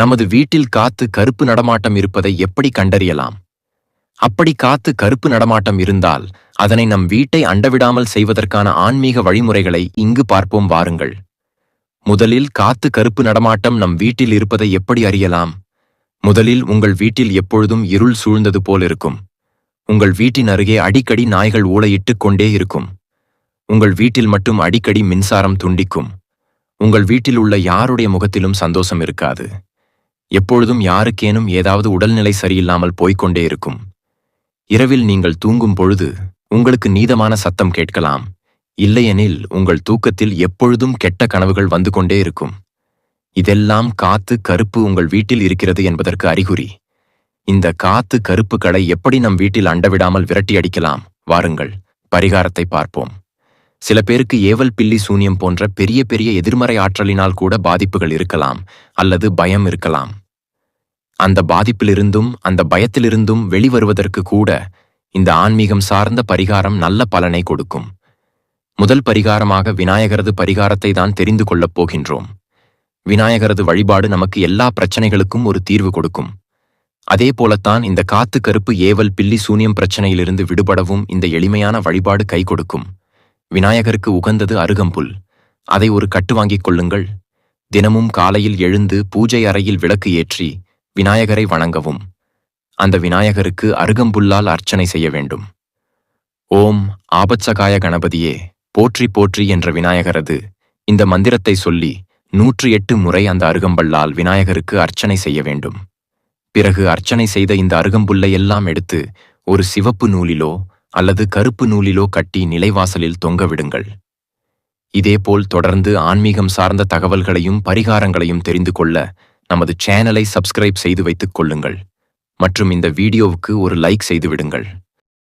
நமது வீட்டில் காத்து கருப்பு நடமாட்டம் இருப்பதை எப்படி கண்டறியலாம்? அப்படி காத்து கருப்பு நடமாட்டம் இருந்தால் அதனை நம் வீட்டை அண்டவிடாமல் செய்வதற்கான ஆன்மீக வழிமுறைகளை இங்கு பார்ப்போம் வாருங்கள். முதலில் காத்து கருப்பு நடமாட்டம் நம் வீட்டில் இருப்பதை எப்படி அறியலாம்? முதலில் உங்கள் வீட்டில் எப்பொழுதும் இருள் சூழ்ந்தது போல் இருக்கும். உங்கள் வீட்டின் அருகே அடிக்கடி நாய்கள் ஊளையிட்டுக் கொண்டே இருக்கும். உங்கள் வீட்டில் மட்டும் அடிக்கடி மின்சாரம் துண்டிக்கும். உங்கள் வீட்டில் உள்ள யாருடைய முகத்திலும் சந்தோஷம் இருக்காது. எப்பொழுதும் யாருக்கேனும் ஏதாவது உடல்நிலை சரியில்லாமல் போய்க்கொண்டே இருக்கும். இரவில் நீங்கள் தூங்கும் பொழுது உங்களுக்கு நீதமான சத்தம் கேட்கலாம். இல்லையெனில் உங்கள் தூக்கத்தில் எப்பொழுதும் கெட்ட கனவுகள் வந்து கொண்டே இருக்கும். இதெல்லாம் காத்து கருப்பு உங்கள் வீட்டில் இருக்கிறது என்பதற்கு அறிகுறி. இந்த காத்து கருப்புகளை எப்படி நம் வீட்டில் அண்டவிடாமல் விரட்டி அடிக்கலாம்? வாருங்கள் பரிகாரத்தை பார்ப்போம். சில பேருக்கு ஏவல் பில்லி சூனியம் போன்ற பெரிய பெரிய எதிர்மறை ஆற்றலினால் கூட பாதிப்புகள் இருக்கலாம் அல்லது பயம் இருக்கலாம். அந்த பாதிப்பிலிருந்தும் அந்த பயத்திலிருந்தும் வெளிவருவதற்கு கூட இந்த ஆன்மீகம் சார்ந்த பரிகாரம் நல்ல பலனை கொடுக்கும். முதல் பரிகாரமாக விநாயகரது பரிகாரத்தை தான் தெரிந்து கொள்ளப் போகின்றோம். விநாயகரது வழிபாடு நமக்கு எல்லா பிரச்சனைகளுக்கும் ஒரு தீர்வு கொடுக்கும். அதே போலத்தான் இந்த காத்து கருப்பு ஏவல் பில்லி சூனியம் பிரச்சனையிலிருந்து விடுபடவும் இந்த எளிமையான வழிபாடு கை கொடுக்கும். விநாயகருக்கு உகந்தது அருகம்புல். அதை ஒரு கட்டு வாங்கிக் கொள்ளுங்கள். தினமும் காலையில் எழுந்து பூஜை அறையில் விளக்கு ஏற்றி விநாயகரை வணங்கவும். அந்த விநாயகருக்கு அருகம்புல்லால் அர்ச்சனை செய்ய வேண்டும். ஓம் ஆபத்சகாய கணபதியே போற்றி போற்றி என்ற விநாயகரது இந்த மந்திரத்தை சொல்லி நூற்றி எட்டு முறை அந்த அருகம்பல்லால் விநாயகருக்கு அர்ச்சனை செய்ய வேண்டும். பிறகு அர்ச்சனை செய்த இந்த அருகம்புல்லை எல்லாம் எடுத்து ஒரு சிவப்பு நூலிலோ அல்லது கருப்பு நூலிலோ கட்டி நிலைவாசலில் தொங்கவிடுங்கள் இதேபோல் தொடர்ந்து ஆன்மீகம் சார்ந்த தகவல்களையும் பரிகாரங்களையும் தெரிந்து கொள்ள நமது சேனலை சப்ஸ்கிரைப் செய்து வைத்துக் கொள்ளுங்கள். மற்றும் இந்த வீடியோவுக்கு ஒரு லைக் செய்து விடுங்கள்.